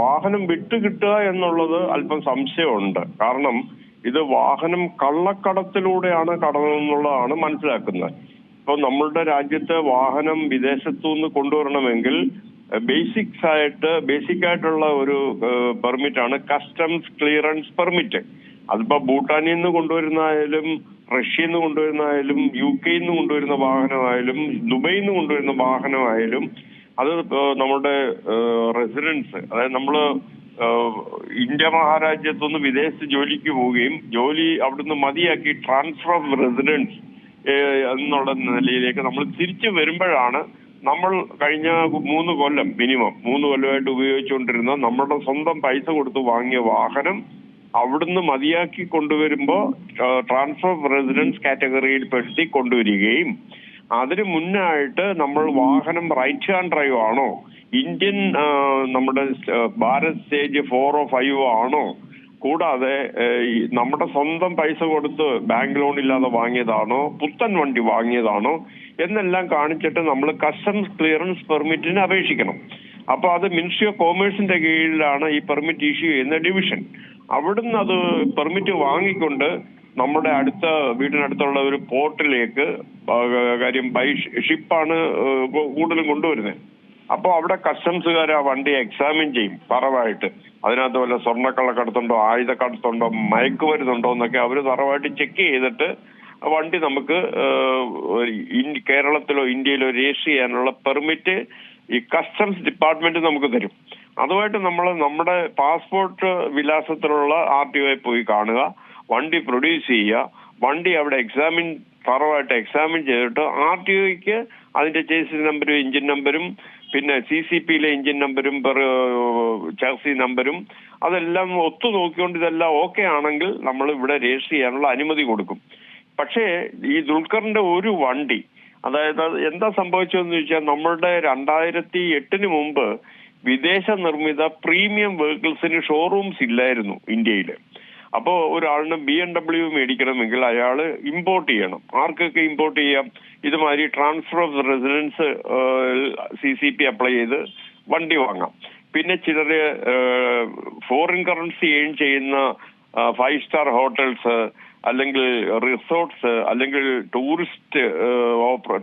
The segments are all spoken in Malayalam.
വാഹനം വിട്ടുകിട്ടുക എന്നുള്ളത് അല്പം സംശയമുണ്ട്. കാരണം ഇത് വാഹനം കള്ളക്കടത്തിലൂടെയാണ് കടന്നതെന്നുള്ളതാണ് മനസ്സിലാക്കുന്നത്. ഇപ്പൊ നമ്മളുടെ രാജ്യത്ത് വാഹനം വിദേശത്തു നിന്ന് കൊണ്ടുവരണമെങ്കിൽ ബേസിക്സ് ആയിട്ട് ബേസിക് ആയിട്ടുള്ള ഒരു പെർമിറ്റ് ആണ് കസ്റ്റംസ് ക്ലിയറൻസ് പെർമിറ്റ്. അതിപ്പോ ഭൂട്ടാനിൽ നിന്ന് കൊണ്ടുവരുന്നതായാലും റഷ്യയിൽ നിന്ന് കൊണ്ടുവരുന്നതായാലും യു കെയിൽ നിന്ന് കൊണ്ടുവരുന്ന വാഹനമായാലും ദുബൈയിൽ നിന്ന് കൊണ്ടുവരുന്ന വാഹനമായാലും അത് നമ്മുടെ റെസിഡൻസ് അതായത് നമ്മൾ ഇന്ത്യ മഹാരാജ്യത്തുനിന്ന് വിദേശത്ത് ജോലിക്ക് പോവുകയും ജോലി അവിടുന്ന് മതിയാക്കി ട്രാൻസ്ഫർ ഓഫ് റെസിഡൻസ് എന്നുള്ള നിലയിലേക്ക് നമ്മൾ തിരിച്ചു വരുമ്പോഴാണ് നമ്മൾ കഴിഞ്ഞ മൂന്ന് കൊല്ലം മിനിമം മൂന്ന് കൊല്ലമായിട്ട് ഉപയോഗിച്ചുകൊണ്ടിരുന്ന നമ്മുടെ സ്വന്തം പൈസ കൊടുത്ത് വാങ്ങിയ വാഹനം അവിടുന്ന് മതിയാക്കി കൊണ്ടുവരുമ്പോൾ ട്രാൻസ്ഫർ ഓഫ് റെസിഡൻസ് കാറ്റഗറിയിൽ പെടുത്തി കൊണ്ടുവരികയും അതിന് മുന്നായിട്ട് നമ്മൾ വാഹനം റൈറ്റ് ഹാൻഡ് ഡ്രൈവ് ആണോ? ഇന്ത്യൻ നമ്മുടെ ഭാരത് സ്റ്റേജ് ഫോറോ ഫൈവോ ആണോ? കൂടാതെ നമ്മുടെ സ്വന്തം പൈസ കൊടുത്ത് ബാങ്ക് ലോൺ ഇല്ലാതെ വാങ്ങിയതാണോ? പുത്തൻ വണ്ടി വാങ്ങിയതാണോ? എന്നെല്ലാം കാണിച്ചിട്ട് നമ്മൾ കസ്റ്റംസ് ക്ലിയറൻസ് പെർമിറ്റിന് അപേക്ഷിക്കണം. അപ്പൊ അത് മിനിസ്ട്രി ഓഫ് കോമേഴ്സിന്റെ കീഴിലാണ് ഈ പെർമിറ്റ് ഇഷ്യൂ ചെയ്യുന്ന ഡിവിഷൻ അവിടുന്ന് അത് പെർമിറ്റ് വാങ്ങിക്കൊണ്ട് നമ്മുടെ അടുത്ത വീടിനടുത്തുള്ള ഒരു പോർട്ടിലേക്ക് കാര്യം ബൈ ഷിപ്പാണ് കൂടുതലും കൊണ്ടുവരുന്നത്. അപ്പോൾ അവിടെ കസ്റ്റംസുകാർ ആ വണ്ടി എക്സാമിൻ ചെയ്യും തറവായിട്ട്. അതിനകത്ത് വല്ല സ്വർണക്കള്ളക്കടത്തുണ്ടോ ആയുധക്കടത്തുണ്ടോ മയക്കുമരുന്നുണ്ടോ എന്നൊക്കെ അവർ തറവായിട്ട് ചെക്ക് ചെയ്തിട്ട് വണ്ടി നമുക്ക് കേരളത്തിലോ ഇന്ത്യയിലോ രജിസ്റ്റർ ചെയ്യാനുള്ള പെർമിറ്റ് ഈ കസ്റ്റംസ് ഡിപ്പാർട്ട്മെന്റ് നമുക്ക് തരും. അതുമായിട്ട് നമ്മൾ നമ്മുടെ പാസ്പോർട്ട് വിലാസത്തിലുള്ള ആർ ടി ഒയെ പോയി കാണുക. വണ്ടി പ്രൊഡ്യൂസ് ചെയ്യുക. വണ്ടി അവിടെ എക്സാമിൻ തറവായിട്ട് എക്സാമിൻ ചെയ്തിട്ട് ആർ ടി ഒക്ക് അതിന്റെ ചേസി നമ്പരും എഞ്ചിൻ നമ്പരും പിന്നെ സി സി പിയിലെ എഞ്ചിൻ നമ്പരും ചാസി നമ്പരും അതെല്ലാം ഒത്തു നോക്കിക്കൊണ്ട് ഇതെല്ലാം ഓക്കെ ആണെങ്കിൽ നമ്മൾ ഇവിടെ രജിസ്റ്റർ ചെയ്യാനുള്ള അനുമതി കൊടുക്കും. പക്ഷേ ഈ ദുൽഖറിന്റെ ഒരു വണ്ടി അതായത് എന്താ സംഭവിച്ചതെന്ന് ചോദിച്ചാൽ നമ്മളുടെ രണ്ടായിരത്തി എട്ടിന് മുമ്പ് വിദേശ നിർമ്മിത പ്രീമിയം വെഹിക്കിൾസിന് ഷോറൂംസ് ഇല്ലായിരുന്നു ഇന്ത്യയിൽ അപ്പോ ഒരാളിന് ബി എം ഡബ്ല്യു മേടിക്കണമെങ്കിൽ അയാൾ ഇമ്പോർട്ട് ചെയ്യണം. ആർക്കൊക്കെ ഇമ്പോർട്ട് ചെയ്യാം? ഇതുമാതിരി transfer of residence C C P apply ചെയ്ത് വണ്ടി വാങ്ങാം. പിന്നെ ചിലർ ഫോറിൻ കറൻസി ഏൺ ചെയ്യുന്ന ഫൈവ് സ്റ്റാർ ഹോട്ടൽസ് അല്ലെങ്കിൽ റിസോർട്ട്സ് അല്ലെങ്കിൽ ടൂറിസ്റ്റ്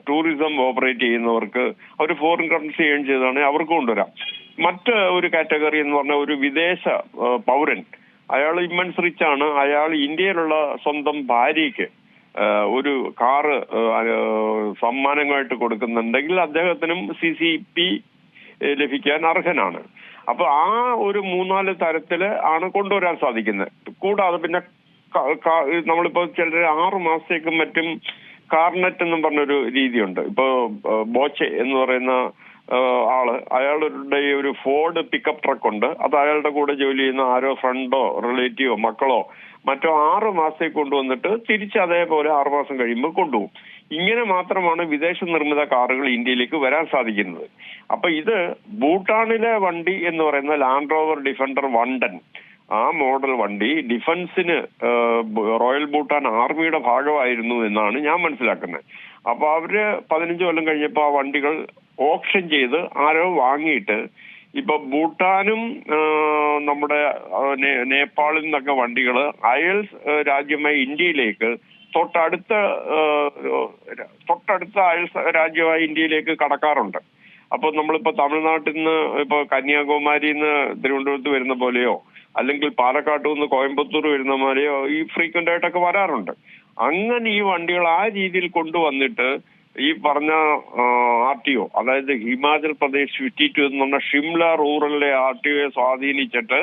ടൂറിസം ഓപ്പറേറ്റ് ചെയ്യുന്നവർക്ക് അവർ ഫോറിൻ കറൻസി ഏൺ ചെയ്താണെങ്കിൽ അവർക്ക് കൊണ്ടുവരാം. മറ്റ് ഒരു കാറ്റഗറി എന്ന് പറഞ്ഞാൽ ഒരു വിദേശ പൗരൻ അയാൾ ഇമ്മൻസ് റിച്ച് ആണ്. അയാൾ ഇന്ത്യയിലുള്ള സ്വന്തം ഭാര്യയ്ക്ക് ഒരു കാറ് സമ്മാനമായിട്ട് കൊടുക്കുന്നുണ്ടെങ്കിൽ അദ്ദേഹത്തിനും സി സി പി ലഭിക്കാൻ അർഹനാണ്. അപ്പൊ ആ ഒരു മൂന്നാൽ തരത്തിൽ ആണ് കൊണ്ടുവരാൻ സാധിക്കുന്നത്. കൂടാതെ പിന്നെ നമ്മളിപ്പോ ചിലർ ആറു മാസത്തേക്കും മറ്റും കാർനെറ്റ് എന്നും പറഞ്ഞൊരു രീതിയുണ്ട്. ഇപ്പോ ബോച്ചെ എന്ന് പറയുന്ന ആൾ അയാളുടെ ഒരു ഫോർഡ് പിക്കപ്പ് ട്രക്ക് ഉണ്ട്. അത് അയാളുടെ കൂടെ ജോലി ചെയ്യുന്ന ആരോ ഫ്രണ്ടോ റിലേറ്റീവോ മക്കളോ മറ്റോ ആറ് മാസത്തേക്ക് കൊണ്ടുവന്നിട്ട് തിരിച്ച് അതേപോലെ ആറ് മാസം കഴിയുമ്പോൾ കൊണ്ടുപോകും. ഇങ്ങനെ മാത്രമാണ് വിദേശ നിർമ്മിത കാറുകൾ ഇന്ത്യയിലേക്ക് വരാൻ സാധിക്കുന്നത്. അപ്പൊ ഇത് ഭൂട്ടാനിലെ വണ്ടി എന്ന് പറയുന്ന ലാൻഡ് റോവർ ഡിഫൻഡർ വണ്ടൻ ആ മോഡൽ വണ്ടി ഡിഫൻസിന് റോയൽ ഭൂട്ടാൻ ആർമിയുടെ ഭാഗമായിരുന്നു എന്നാണ് ഞാൻ മനസ്സിലാക്കുന്നത്. അപ്പൊ അവർ പതിനഞ്ച് കൊല്ലം കഴിഞ്ഞപ്പോ ആ വണ്ടികൾ ഓപ്ഷൻ ചെയ്ത് ആരോ വാങ്ങിയിട്ട് ഇപ്പൊ ഭൂട്ടാനും നമ്മുടെ നേപ്പാളിൽ നിന്നൊക്കെ വണ്ടികൾ അയൽ രാജ്യമായ ഇന്ത്യയിലേക്ക് തൊട്ടടുത്ത തൊട്ടടുത്ത അയൽ രാജ്യമായ ഇന്ത്യയിലേക്ക് കടക്കാറുണ്ട്. അപ്പൊ നമ്മളിപ്പോ തമിഴ്നാട്ടിൽ നിന്ന് ഇപ്പൊ കന്യാകുമാരിയിൽ നിന്ന് തിരുവനന്തപുരത്ത് വരുന്ന പോലെയോ അല്ലെങ്കിൽ പാലക്കാട്ട് നിന്ന് കോയമ്പത്തൂർ വരുന്ന മാതിരിയോ ഈ ഫ്രീക്വന്റ് ആയിട്ടൊക്കെ വരാറുണ്ട്. അങ്ങനെ ഈ വണ്ടികൾ ആ രീതിയിൽ കൊണ്ടുവന്നിട്ട് ഈ പറഞ്ഞ ആർ ടി ഒ അതായത് ഹിമാചൽ പ്രദേശ് ഫിഫ്റ്റി ടു എന്ന് പറഞ്ഞ ഷിംല റൂറലിലെ ആർ ടി ഒയെ സ്വാധീനിച്ചിട്ട്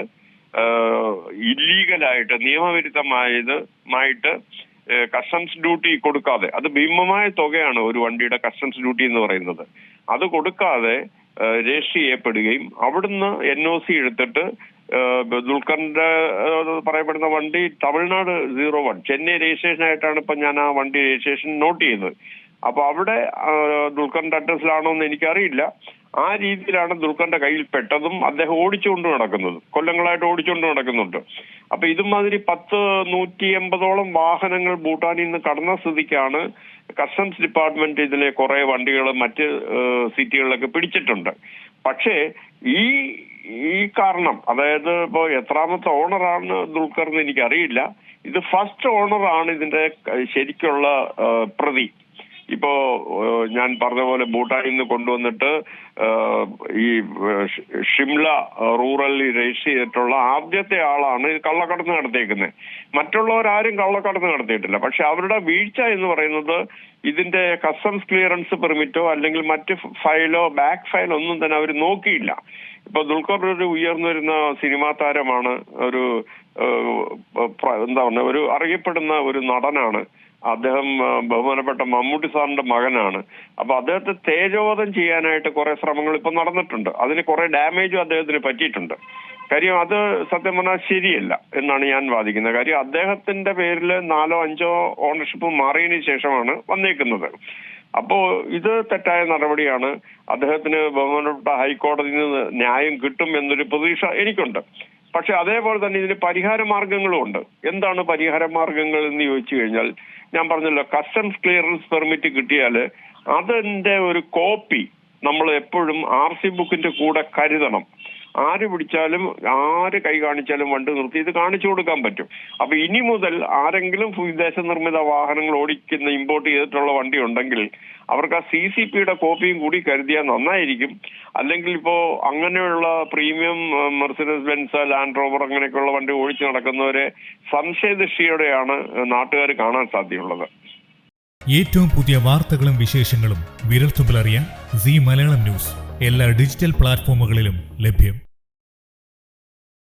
ഇല്ലീഗലായിട്ട് നിയമവിരുദ്ധമായത് കസ്റ്റംസ് ഡ്യൂട്ടി കൊടുക്കാതെ അത് ഭീമമായ തുകയാണ് ഒരു വണ്ടിയുടെ കസ്റ്റംസ് ഡ്യൂട്ടി എന്ന് പറയുന്നത്. അത് കൊടുക്കാതെ രജിസ്റ്റർ ചെയ്യപ്പെടുകയും അവിടുന്ന് എൻ ഒ സി എടുത്തിട്ട് ദുൽഖറിന്റെ പറയപ്പെടുന്ന വണ്ടി Tamil Nadu zero one. Chennai registration ആയിട്ടാണ് ഇപ്പൊ ഞാൻ ആ വണ്ടി രജിസ്ട്രേഷൻ നോട്ട് ചെയ്യുന്നത്. അപ്പൊ അവിടെ ദുൽഖറിന്റെ അഡ്രസ്സിലാണോ എന്ന് എനിക്കറിയില്ല. ആ രീതിയിലാണ് ദുൽഖറിന്റെ കയ്യിൽ പെട്ടതും അദ്ദേഹം ഓടിച്ചുകൊണ്ട് നടക്കുന്നത്. കൊല്ലങ്ങളായിട്ട് ഓടിച്ചുകൊണ്ട് നടക്കുന്നുണ്ട്. അപ്പൊ ഇതുമാതിരി പത്ത് നൂറ്റി എൺപതോളം വാഹനങ്ങൾ ഭൂട്ടാനിൽ നിന്ന് കടന്ന സ്ഥിതിക്കാണ് കസ്റ്റംസ് ഡിപ്പാർട്ട്മെന്റ് ഇതിലെ കുറെ വണ്ടികൾ മറ്റ് സിറ്റികളിലൊക്കെ പിടിച്ചിട്ടുണ്ട്. പക്ഷേ ഈ ഈ കാരണം അതായത് ഇപ്പോ എത്രാമത്തെ ഓണറാണ് ദുൽഖർ എന്ന് എനിക്കറിയില്ല. ഇത് ഫസ്റ്റ് ഓണറാണ് ഇതിന്റെ ശരിക്കുള്ള പ്രതി. ഇപ്പോ ഞാൻ പറഞ്ഞ പോലെ ഭൂട്ടാനിൽ നിന്ന് കൊണ്ടുവന്നിട്ട് ഈ ഷിംല റൂറലിൽ രജിസ്റ്റർ ചെയ്തിട്ടുള്ള ആദ്യത്തെ ആളാണ് കള്ളക്കടത്ത് നടത്തിയേക്കുന്നത് മറ്റുള്ളവരാരും കള്ളക്കടത്ത് നടത്തിയിട്ടില്ല. പക്ഷെ അവരുടെ വീഴ്ച എന്ന് പറയുന്നത് ഇതിന്റെ കസ്റ്റംസ് ക്ലിയറൻസ് പെർമിറ്റോ അല്ലെങ്കിൽ മറ്റ് ഫയലോ ബാക്ക് ഫയലോ ഒന്നും തന്നെ അവർ നോക്കിയില്ല. ഇപ്പൊ ദുൽഖർ ഒരു ഉയർന്നു വരുന്ന സിനിമാ താരമാണ് ഒരു എന്താ പറഞ്ഞ ഒരു അറിയപ്പെടുന്ന ഒരു നടനാണ്. അദ്ദേഹം ബഹുമാനപ്പെട്ട മമ്മൂട്ടി സാറിന്റെ മകനാണ്. അപ്പൊ അദ്ദേഹത്തെ തേജോവധം ചെയ്യാനായിട്ട് കുറെ ശ്രമങ്ങൾ ഇപ്പൊ നടന്നിട്ടുണ്ട്. അതിന് കുറെ ഡാമേജും അദ്ദേഹത്തിന് പറ്റിയിട്ടുണ്ട്. കാര്യം അത് സത്യം പറഞ്ഞാൽ ശരിയല്ല എന്നാണ് ഞാൻ വാദിക്കുന്നത്. കാര്യം അദ്ദേഹത്തിന്റെ പേരിൽ നാലോ അഞ്ചോ ഓണർഷിപ്പ് മാറിയതിനു ശേഷമാണ് വന്നേക്കുന്നത്. അപ്പോ ഇത് തെറ്റായ നടപടിയാണ്. അദ്ദേഹത്തിന് ബഹുമാനപ്പെട്ട ഹൈക്കോടതിയിൽ നിന്ന് ന്യായം കിട്ടും എന്നൊരു പ്രതീക്ഷ എനിക്കുണ്ട്. പക്ഷെ അതേപോലെ തന്നെ ഇതിന് പരിഹാര മാർഗങ്ങളും ഉണ്ട്. എന്താണ് പരിഹാര മാർഗങ്ങൾ എന്ന് ചോദിച്ചു കഴിഞ്ഞാൽ ഞാൻ പറഞ്ഞല്ലോ കസ്റ്റംസ് ക്ലിയറൻസ് പെർമിറ്റ് കിട്ടിയാൽ അതിന്റെ ഒരു കോപ്പി നമ്മൾ എപ്പോഴും ആർ സി ബുക്കിന്റെ കൂടെ കരുതണം. ആര് പിടിച്ചാലും ആര് കൈ കാണിച്ചാലും വണ്ടി നിർത്തി ഇത് കാണിച്ചു കൊടുക്കാൻ പറ്റും. അപ്പൊ ഇനി മുതൽ ആരെങ്കിലും വിദേശ നിർമ്മിത വാഹനങ്ങൾ ഓടിക്കുന്ന ഇമ്പോർട്ട് ചെയ്തിട്ടുള്ള വണ്ടി ഉണ്ടെങ്കിൽ അവർക്ക് ആ സി സി പിയുടെ കോപ്പിയും കൂടി കരുതിയാൽ നന്നായിരിക്കും. അല്ലെങ്കിൽ ഇപ്പോ അങ്ങനെയുള്ള premium Mercedes Benz Land Rover അങ്ങനെയൊക്കെയുള്ള വണ്ടി ഓടിച്ചു നടക്കുന്നവരെ സംശയദൃഷ്ടിയോടെയാണ് നാട്ടുകാർ കാണാൻ സാധ്യതയുള്ളത്. ഏറ്റവും പുതിയ വാർത്തകളും വിശേഷങ്ങളും വിരൽത്തുമ്പിലറിയാൻ സി മലയാളം ന്യൂസ്. എല്ലാ ഡിജിറ്റൽ പ്ലാറ്റ്ഫോമുകളിലും ലഭ്യം.